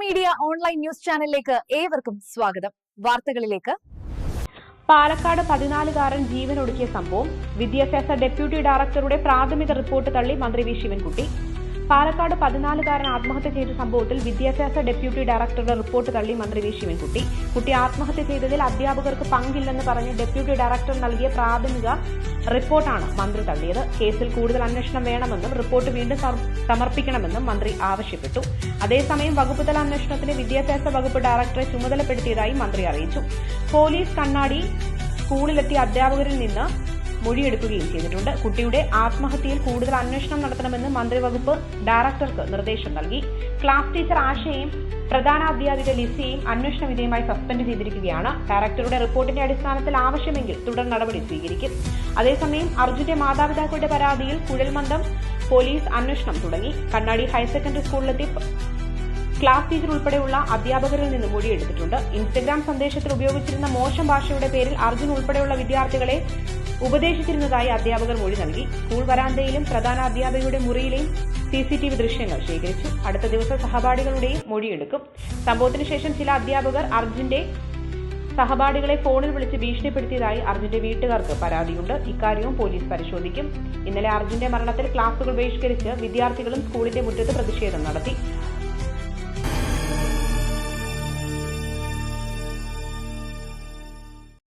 Media online news ചാനലിലേക്ക് ഏവർക്കും സ്വാഗതം. വാർത്തകളിലേക്ക്. പാലക്കാട് പതിനാലുകാരൻ ജീവനൊടുക്കിയ സംഭവം വിദ്യാഭ്യാസ ഡെപ്യൂട്ടി ഡയറക്ടറുടെ പ്രാഥമിക റിപ്പോർട്ട് തള്ളി മന്ത്രി വി. ശിവൻകുട്ടി. പാലക്കാട് പതിനാലുകാരൻ ആത്മഹത്യ ചെയ്ത സംഭവത്തിൽ വിദ്യാഭ്യാസ ഡെപ്യൂട്ടി ഡയറക്ടറുടെ റിപ്പോർട്ട് തള്ളി മന്ത്രി വി. ശിവൻകുട്ടി. കുട്ടി ആത്മഹത്യ ചെയ്തതിൽ അധ്യാപകർക്ക് പങ്കില്ലെന്ന് പറഞ്ഞ് ഡെപ്യൂട്ടി ഡയറക്ടർ നൽകിയ പ്രാഥമിക റിപ്പോർട്ടാണ് മന്ത്രി തള്ളിയത്. കേസിൽ കൂടുതൽ അന്വേഷണം വേണമെന്നും റിപ്പോർട്ട് വീണ്ടും സമർപ്പിക്കണമെന്നും മന്ത്രി ആവശ്യപ്പെട്ടു. അതേസമയം വകുപ്പുതല അന്വേഷണത്തിന് വിദ്യാഭ്യാസ വകുപ്പ് ഡയറക്ടറെ ചുമതലപ്പെടുത്തിയതായി മന്ത്രി അറിയിച്ചു. പോലീസ് കണ്ണാടി സ്കൂളിലെത്തിയ അധ്യാപകരിൽ നിന്ന് മൊഴിയെടുക്കുകയും ചെയ്തിട്ടുണ്ട്. കുട്ടിയുടെ ആത്മഹത്യയിൽ കൂടുതൽ അന്വേഷണം നടത്തണമെന്ന് മന്ത്രിവകുപ്പ് ഡയറക്ടർക്ക് നിർദ്ദേശം നൽകി. ക്ലാസ് ടീച്ചർ ആശയെയും പ്രധാന അധ്യാപിക ലിസിയെയും അന്വേഷണ വിധേയമായി സസ്പെൻഡ് ചെയ്തിരിക്കുകയാണ്. ഡയറക്ടറുടെ റിപ്പോർട്ടിന്റെ അടിസ്ഥാനത്തിൽ ആവശ്യമെങ്കിൽ തുടർ നടപടി സ്വീകരിക്കും. അതേസമയം അർജുന്റെ മാതാപിതാക്കളുടെ പരാതിയിൽ കുഴൽമന്ദം പോലീസ് അന്വേഷണം തുടങ്ങി. കണ്ണാടി ഹയർ സെക്കൻഡറി സ്കൂളിലെത്തി ക്ലാസ് ടീച്ചർ ഉൾപ്പെടെയുള്ള അധ്യാപകരിൽ നിന്ന് മൊഴിയെടുത്തിട്ടുണ്ട്. ഇൻസ്റ്റഗ്രാം സന്ദേശത്തിൽ ഉപയോഗിച്ചിരുന്ന മോശം ഭാഷയുടെ പേരിൽ അർജുൻ ഉൾപ്പെടെയുള്ള വിദ്യാർത്ഥികളെ ഉപദേശിച്ചിരുന്നതായി അധ്യാപകർ മൊഴി നൽകി. സ്കൂൾ വരാന്തയിലും പ്രധാന അധ്യാപകയുടെ മുറിയിലെയും സി സി ടി വി ദൃശ്യങ്ങൾ ശേഖരിച്ചു. അടുത്ത ദിവസം സഹപാഠികളുടെയും മൊഴിയെടുക്കും. സംഭവത്തിന് ശേഷം ചില അധ്യാപകർ അർജുന്റെ സഹപാഠികളെ ഫോണിൽ വിളിച്ച് ഭീഷണിപ്പെടുത്തിയതായി അർജുന്റെ വീട്ടുകാർക്ക് പരാതിയുണ്ട്. ഇക്കാര്യവും പോലീസ് പരിശോധിക്കും. ഇന്നലെ അർജുന്റെ മരണത്തിൽ ക്ലാസുകൾ ബഹിഷ്കരിച്ച് വിദ്യാർത്ഥികളും സ്കൂളിന്റെ മുറ്റത്ത് പ്രതിഷേധം നടത്തി.